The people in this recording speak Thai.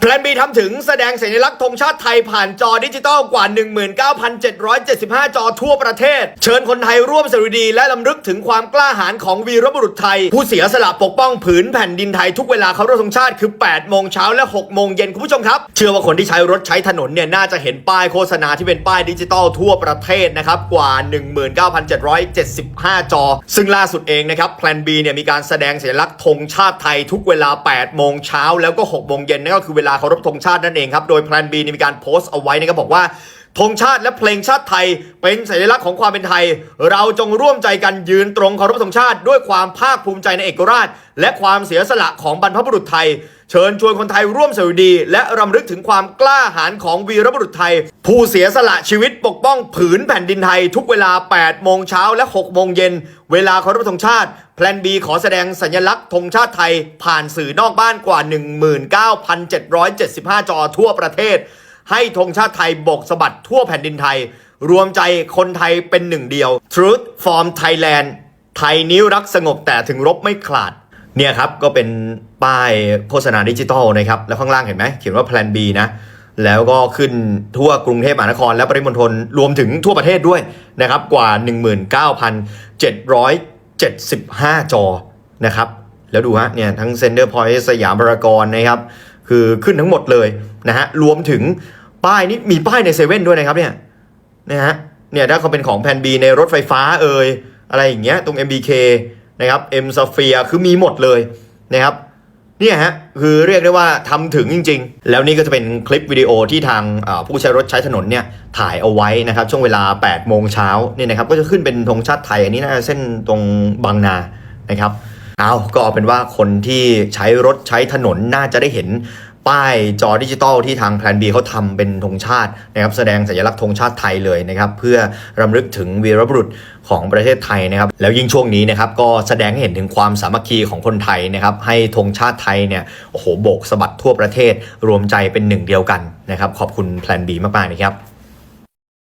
แพลนบีทำถึงแสดงสัญลักษณ์ธงชาติไทยผ่านจอดิจิตอลกว่า 19,775 จอทั่วประเทศ เชิญคนไทยร่วมสรุดี และลำลึกถึงความกล้าหาญของวีรบุรุษไทย ผู้เสียสละปกป้องผืนแผ่นดินไทยทุกเวลาเคารพธงชาติคือ 8 โมงเช้าและ 6 โมงเย็นคุณผู้ชมครับ เชื่อว่าคนที่ใช้รถใช้ถนนเนี่ยน่าจะเห็นป้ายโฆษณาที่เป็นป้ายดิจิตอลทั่วประเทศนะครับกว่า 19,775 จอ ซึ่งล่าสุดเองนะครับแพลน B เนี่ยมีการแสดงสัญลักษณ์ธงชาติไทยทุกเวลา 8 โมงเช้าแล้วก็ 6 โมงเย็นนั่นก็คือเวลาเคารพธงชาตินั่นเองครับ โดยแพลนบีนี่มีการโพสต์เอาไว้นะครับบอกว่า ธงชาติและเพลงชาติไทย เป็นสัญลักษณ์ของความเป็นไทย เราจงร่วมใจกันยืนตรงเคารพธงชาติ ด้วยความภาคภูมิใจในเอกราช และความเสียสละของบรรพบุรุษไทย เชิญชวนคนไทยร่วมสวัสดี และรำลึกถึงความกล้าหาญของวีรบุรุษไทย ผู้เสียสละชีวิตปกป้องผืนแผ่นดินไทย ทุกเวลา 8 โมงเช้าและ 6 โมงเย็น เวลาเคารพธงชาติ แพลน B ขอแสดงสัญลักษณ์ธงชาติไทย ผ่านสื่อนอกบ้านกว่า 19,775 จอทั่วประเทศ ให้ธงชาติไทยบกสะบัดทั่วแผ่นดินไทย รวมใจคนไทยเป็นหนึ่งเดียว Truth from Thailand ไทยนิ้วรักสงบแต่ถึงรบไม่ขาดเนี่ยครับก็เป็นป้ายโฆษณาดิจิตอลนะครับแล้วข้างล่างเห็นไหมเขียนว่า Plan B นะแล้วก็ขึ้นทั่วกรุงเทพมหานคร และปริมณฑลรวมถึงทั่วประเทศด้วยนะครับกว่า 19,775 จอนะครับแล้วดูฮะเนี่ยทั้งเซ็นเดอร์พอยต์สยามพารากอนนะครับคือขึ้นทั้งหมดเลยนะฮะรวมถึง ป้ายนี้มีป้ายในเซเว่นด้วยนะครับเนี่ยนะฮะเนี่ยถ้าเขาเป็นของแพนบีในรถไฟฟ้าเอ่ยอะไรอย่างเงี้ยตรง MBK นะครับ M s p h e r e คือมีหมดเลยนะครับเนี่ยฮะคือเรียกได้ว่าทำถึงจริง ๆ แล้วนี่ก็จะเป็นคลิปวิดีโอที่ทางผู้ใช้รถใช้ถนนเนี่ยถ่ายเอาไว้นะครับ ช่วงเวลา 8 โมงเช้าเนี่ยนะครับก็จะขึ้นเป็นธงชาติไทยอันนี้นะเส้นตรงบางนานะครับเอาก็เอาเป็นว่าคนที่ใช้รถใช้ถนนน่าจะได้เห็น ป้ายจอดิจิตอลที่ทางแพลนบีเขาทำเป็นธงชาตินะครับแสดงสัญลักษณ์ธงชาติไทยเลยนะครับเพื่อรำลึกถึงวีรบุรุษของประเทศไทยนะครับแล้วยิ่งช่วงนี้นะครับก็แสดงให้เห็นถึงความสามัคคีของคนไทยนะครับให้ธงชาติไทยเนี่ยโอ้โหโบกสะบัดทั่วประเทศรวมใจเป็นหนึ่งเดียวกันนะครับขอบคุณแพลนบีมากๆนะครับ